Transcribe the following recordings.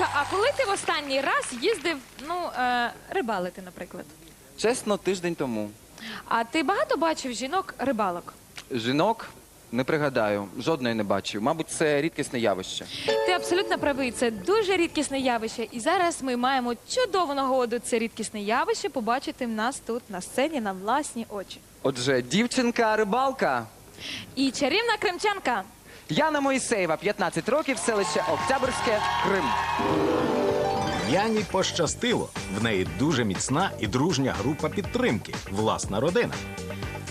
ласка, а коли ти в останній раз їздив, ну, е, рибалити, наприклад? Чесно, тиждень тому. А ти багато бачив жінок рибалок? Жінок не пригадаю, жодної не бачив. Мабуть, це рідкісне явище. Ти абсолютно правий. Це дуже рідкісне явище. І зараз ми маємо чудову нагоду це рідкісне явище побачити в нас тут на сцені на власні очі. Отже, дівчинка рибалка. І чарівна кримчанка. Яна Моїсеєва, 15 років, селище Октябрьське, Крим. Яні пощастило. В неї дуже міцна і дружня група підтримки, власна родина.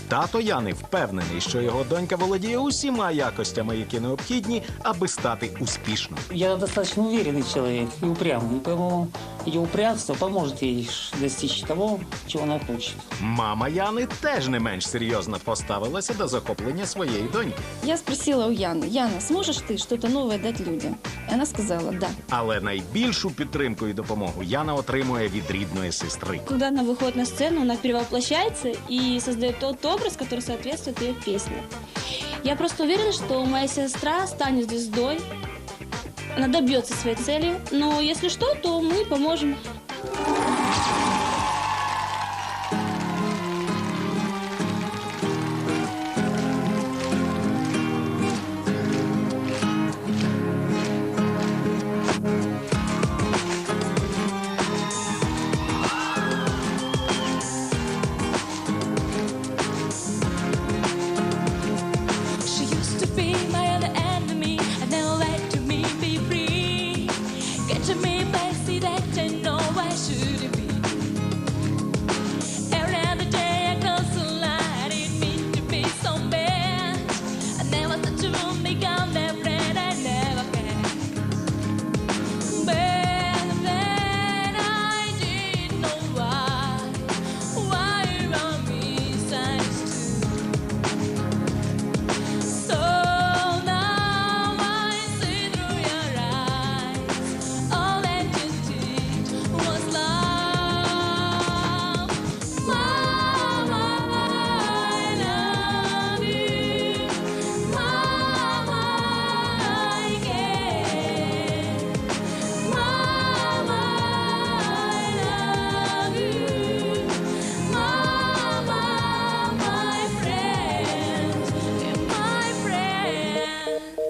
Тато Яни впевнений, що його донька володіє усіма якостями, які необхідні, аби стати успішною. Я достаточно уверенный человек и упрямый, и поэтому ее упрямство поможет ей достичь того, чего она хочет. Мама Яни теж не менш серйозно поставилася до захоплення своєї доньки. Я спросила у Яны, Яна, сможешь ты что-то новое дать людям? И она сказала, да. Але найбільшу підтримку і допомогу Яна отримує від рідної сестри. Когда она выходит на сцену, она перевоплощается и создает тот образ, который соответствует ее песне. Я просто уверена, что моя сестра станет звездой, она добьется своей цели, но если что, то мы поможем. sexy that you know I shouldn't be.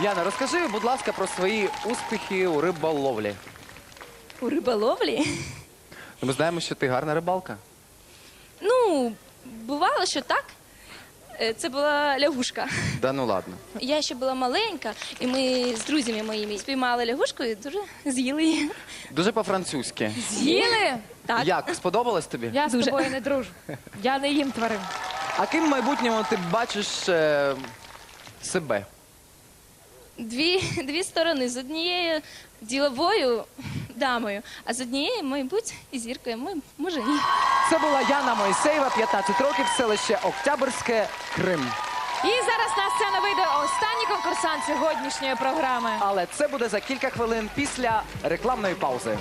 Яна, розкажи, будь ласка, про свої успіхи у риболовлі. У риболовлі? Ми знаємо, що ти гарна рибалка. Ну, бувало, що так. Е, Це була лягушка. Да ну ладно. Я ще була маленька, і ми з друзями моїми спіймали лягушку і дуже з'їли її. Дуже по-французьки. З'їли? Так. Як сподобалось тобі? Я з Дуже. тобою не дружу. Я не їм тварин. А ким в майбутньому ти бачиш е, себе? Дві, дві сторони. З однією діловою дамою, а з однією, мабуть, і зіркою. Ми, може, ні. Це була Яна Мойсеєва, 15 років, селище Октябрьське, Крим. І зараз на сцену вийде останній конкурсант сьогоднішньої програми. Але це буде за кілька хвилин після рекламної паузи.